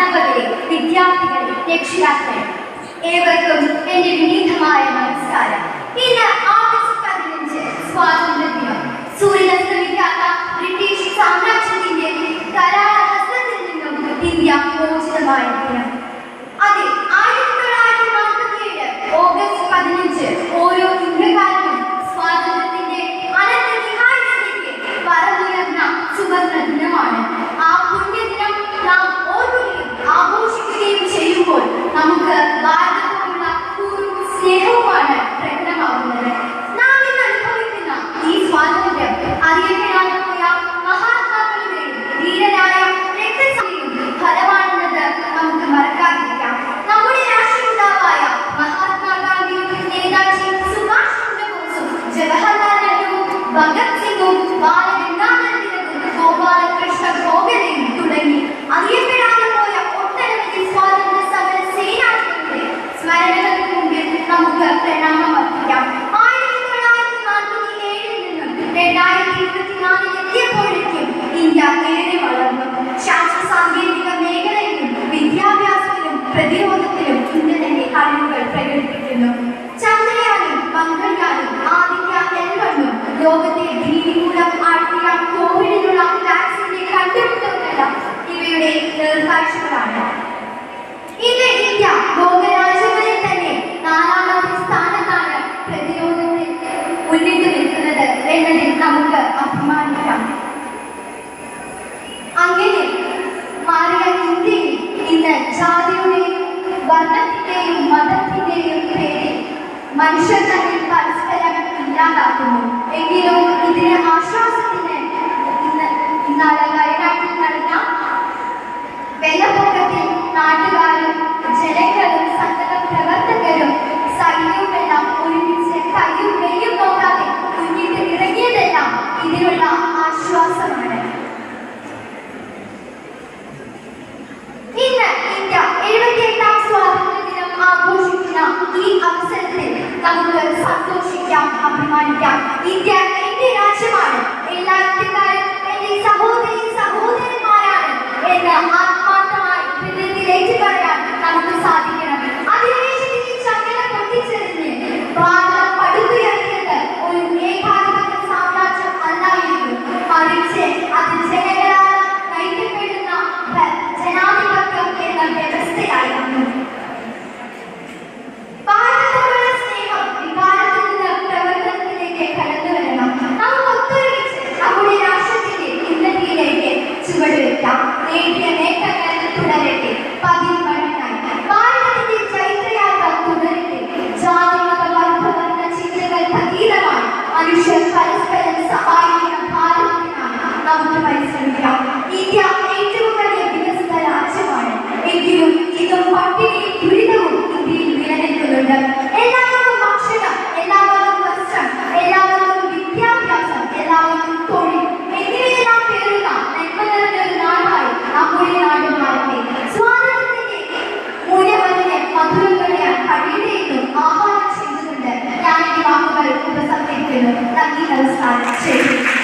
അധ്യാപകരെ വിദ്യാർത്ഥികളെ രക്ഷിതാക്കളെ ഏവർക്കും എന്റെ വിനീതമായ നമസ്കാരം. ഇന്ന് ആഗസ്റ്റ് പതിനഞ്ച് സ്വാതന്ത്ര്യ ദിനം സൂര്യനസ്തമിക്കാത്ത ബ്രിട്ടീഷ് സാമ്രാജ്യത്തിന്റെ കരാള നിന്നും ഇന്ത്യ മോചിതമായ ദിനം. Fernando. ഭാഷയുടെയും മതത്തിന്റെയും പേരിൽ മനുഷ്യർ തമ്മിൽ പരസ്പരം ഇല്ലാതാക്കുന്നു. എങ്കിലും ഇതിന് ആശ്വാസത്തിന് ഇന്നാളെ വയനാട്ടിൽ നടന്ന വെള്ളപ്പൊക്കത്തിൽ നാട്ടുകാരും ജനങ്ങൾ That Hell's Heart Shaking.